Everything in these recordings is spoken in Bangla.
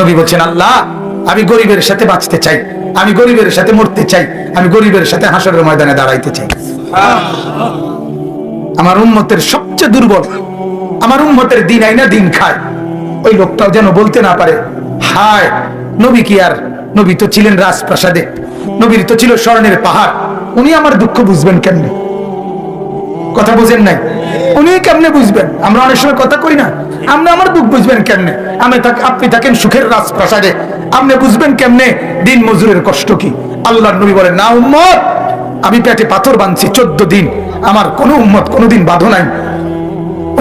নবী বলছেন, আল্লাহ, আমি গরিবের সাথে বাঁচতে চাই, আমি গরিবের সাথে মরতে চাই, আমি গরিবের সাথে হাসরের ময়দানে দাঁড়াইতে চাই। আমার উম্মতের সবচেয়ে দুর্বল, আমার উম্মতের দিন আইনা দিন খায়। ওই লোকটাও যেন বলতে না পারে, হায়, নবী কি আর, নবী তো ছিলেন রাজপ্রাসাদে, নবীর তো ছিল স্বর্ণের পাহাড়, উনি আমার দুঃখ বুঝবেন কেমনে? কথা বুঝেন নাই। উনি কেমনে বুঝবেন? আমরা অনেক সময় কথা কই না। আপনি আমার দুঃখ বুঝবেন কেমনে? আমি আপনি থাকেন সুখের রাজপ্রাসাদে। আপনি বুঝবেন কেমনে? দিন মজুরের কষ্ট কি? আল্লাহর নবী বলেন, না উম্মত, আমি পেটে পাথর বাঁধছি চোদ্দ দিন। আমার কোনো উম্মত কোনোদিন বাঁধো নাই।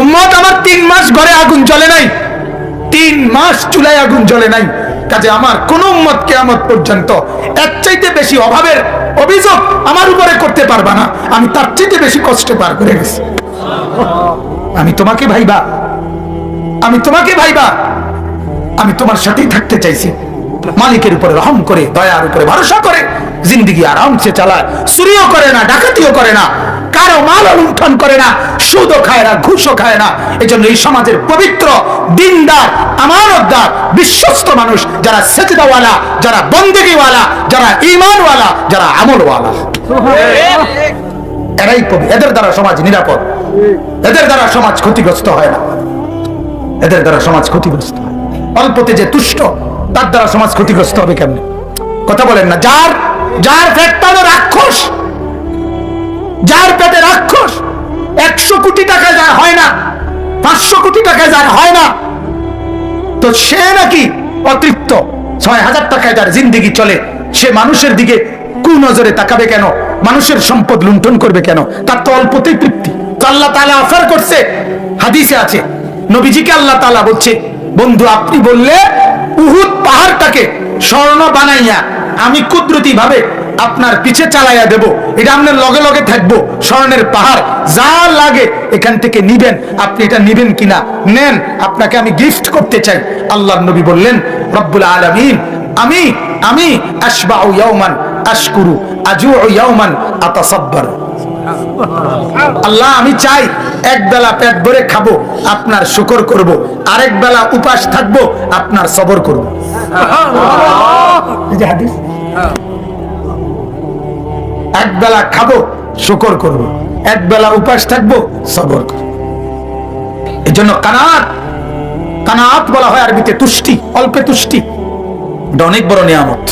উম্মত, আমার তিন মাস ঘরে আগুন জ্বলে নাই। তিন মাস চুলায় আগুন জ্বলে নাই। কাজে আমার কোন উম্মত কেয়ামত পর্যন্ত এক চাইতে বেশি অভাবের অভিযোগ আমার উপরে করতে পারবা না। আমি তার চেয়ে বেশি কষ্টে পার করে গেছি। আমি তোমাকে ভাইবা। আমি তোমাকে ভাইবা। আমি তোমার সাথেই থাকতে চাইছি। মালিকের উপরে রহম করে, দয়ার উপরে ভরসা করে, জিন্দিগি আরামসে চালায়, চুরিও করে না, ডাকাতিও করে না। কারও মাল লুণ্ঠন করে না, সুদও খায় না, ঘুষও খায় না। এই জন্য এই সমাজের পবিত্র, দিনদার, আমানতদার, বিশ্বস্ত মানুষ, যারা সেজদাওয়ালা, যারা বন্দেগিওয়ালা, যারা ইমানওয়ালা যারা আমলওয়ালা। এরাই পবি এদের দ্বারা সমাজ নিরাপদ। এদের দ্বারা সমাজ ক্ষতিগ্রস্ত হয় না। এদের দ্বারা সমাজ ক্ষতিগ্রস্ত হয়। অল্পতে যে তুষ্ট, তার দ্বারা সমাজ ক্ষতিগ্রস্ত হবে কেমনে? কথা বলেন না, যার যার পেটটানো রাক্ষস যার পেটে রাক্ষস একশো কোটি টাকা যার হয় না, পাঁচশো কোটি টাকা যার হয় না, তো সে নাকি অতৃপ্ত। ছয় হাজার টাকায় যার জিন্দিগি চলে। সে মানুষের দিকে কু নজরে তাকাবে কেন? মানুষের সম্পদ লুণ্ঠন করবে কেন? তার তো অল্পতেই তৃপ্তি। আল্লাহ তালা অফার করছে। হাদিসে আছে, নবীজিকে আল্লাহ তালা বলছে, বন্ধু, আপনি বললে উহুদ পাহাড়টাকে স্বর্ণ বানাইয়া আমি কুদরতি ভাবে আপনার পিছে চালাইয়া দেব। এটা আপনার লগে লগে থাকব। স্বর্ণের পাহাড় যা লাগে এখান থেকে নিবেন। আপনি এটা নিবেন কিনা? নেন। আপনাকে আমি গিফট করতে চাই। আল্লাহ নবী বললেন রব্বুল আলামিন আমি আমি আশবাউ ইয়াউমান আশকুরু আজু ইয়াউমান আতাসাব্বার। আল্লাহ আমি চাই এক বেলা পেট ভরে খাব আপনার শুকর করব। আরেক বেলা উপাস থাকব আপনার সবর করব। হাদিস। এক বেলা খাব, শুকর করব। এক বেলা উপাস থাকব, সবর করব। এই জন্য কানাত কানাত বলা হয় আরবিতে তুষ্টি, অল্পে তুষ্টি। এটা অনেক বড় নিয়ামত।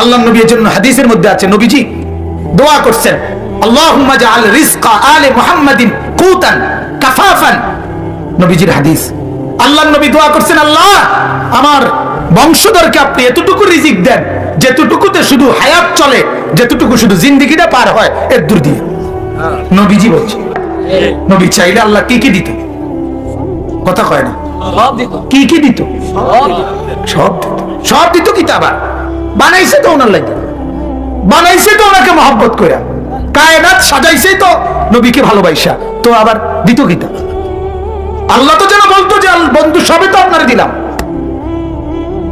আল্লাহ নবী এর জন্য হাদিসের মধ্যে আছে, নবীজি দোয়া করছেন, আল্লাহুম্মা জাআল রিজকা আলে মুহাম্মাদিন কুতান কাফাফান। নবীজির হাদিস। আল্লাহ নবী দোয়া করছেন, আল্লাহ, আমার বংশধরকে আপনি এতটুকু রিজিক দেন, যেতটুকুতে শুধু হায়াত চলে যেতটুকু শুধু জিন্দিগিটা পার হয় এর দূর দিয়ে। নবীজি বলছে নবী চাইলে আল্লাহ কি কি দিত? কথা কয় না। কি কি দিত? সব দিত। সব দিত। কি আবার? বানাইছে তো ওনার লাগে বানাইছে তো ওনাকে মহব্বত করে কায়নাত সাজাইছে তো নবীকে ভালোবাসা তো আবার দিত কি আল্লাহ তো যেন বলতো যে বন্ধু সবে তো আপনার দিলাম।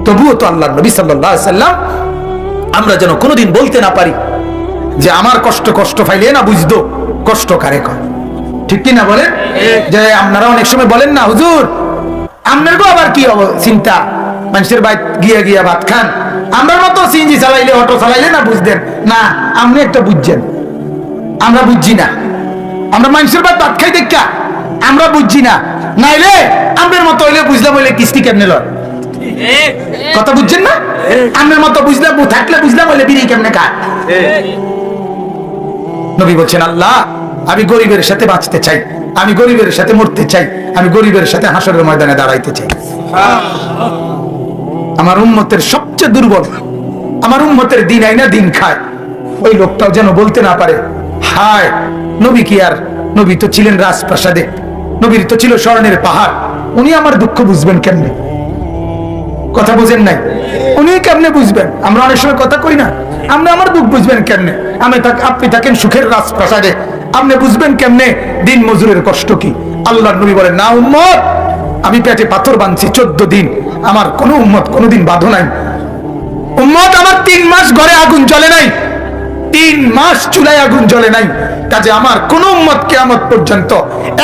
তবুও তো আল্লাহ নবী আলাইহি সাল্লাম আমরা যেন কোনোদিন বলতে না পারি যে আমার কষ্ট কষ্ট ফাইলে না বুঝতো, কষ্ট কারে কয়? ঠিক কি না বলেন যে আপনারা অনেক সময় বলেন না, হুজুর আপনার আবার কি চিন্তা? মানুষের বাইক গিয়ে গিয়া ভাত খান। আমরা মতো সিএনজি চালাইলে, অটো চালাইলে না বুঝতেন? না, আপনি একটা বুঝছেন। আমরা বুঝছি না। আমরা মানুষের বাদ ভাত খাই দেখা। আমরা বুঝছি না। নাইলে আপনার মতো হইলে বুঝলাম হইলে কিস্তি কেমনে লয়? কথা বুঝছেন না? আপনার মতো বুঝলাম থাকলে বুঝলাম হইলে বিড়ি কেমনে খায়? নবী বলছেন আল্লাহ আমি গরিবের সাথে বাঁচতে চাই। আমি গরিবের সাথে মরতে চাই। আমি গরিবের সাথে হাসরের ময়দানে দাঁড়াইতে চাই। আমার উন্মতের সবচেয়ে দুর্বল আমার উন্মতের দিন আইনা দিন খায়। ওই লোকটাও যেন বলতে না পারে হায় নবী কি আর নবী তো ছিলেন রাজপ্রাসাদে নবীর তো ছিল স্বর্ণের পাহাড়। উনি আমার দুঃখ বুঝবেন কেমনে? কথা বুঝেন নাই। উনি কেমনে বুঝবেন? আমরা অনেক সময় কথা কই না। আপনি আমার দুঃখ বুঝবেন কেমনে? আমি আপনি থাকেন সুখের রাজপ্রাসাদে। আপনি বুঝবেন কেমনে? দিন মজুরের কষ্ট কি? আল্লাহর নবী বলেন, না উম্মত, আমি পেটে পাথর বাঁধছি চোদ্দ দিন। আমার কোনো উম্মত কোনোদিন বাঁধো নাই। উম্মত, আমার তিন মাস ঘরে আগুন জ্বলে নাই। তিন মাস চুলায় আগুন জ্বলে নাই। কাজে আমার কোন উম্মত কেয়ামত পর্যন্ত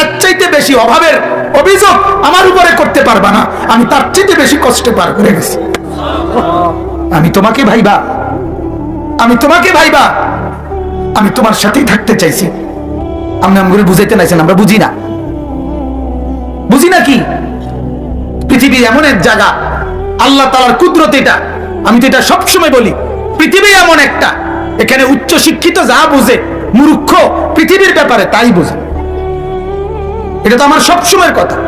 এর চাইতে বেশি অভাবের অভিযোগ আমার উপরে করতে পারবা না। আমি তার চেয়ে বেশি কষ্টে পার করে গেছি। আমি তোমাকে ভাইবা। আমি তোমাকে ভাইবা। আমি তোমার সাথেই থাকতে চাইছি। আপনি আমগুলো বুঝাইতে নাইছেন, আমরা বুঝি না। বুঝি না কি? পৃথিবী এমন এক জায়গা, আল্লাহ তালার কুদরত এটা। আমি তো এটা সবসময় বলি, পৃথিবী এমন একটা, এখানে উচ্চ শিক্ষিত যা বোঝে, মূর্খ, পৃথিবীর ব্যাপারে তাই বোঝে। এটা তো আমার সবসময়ের কথা।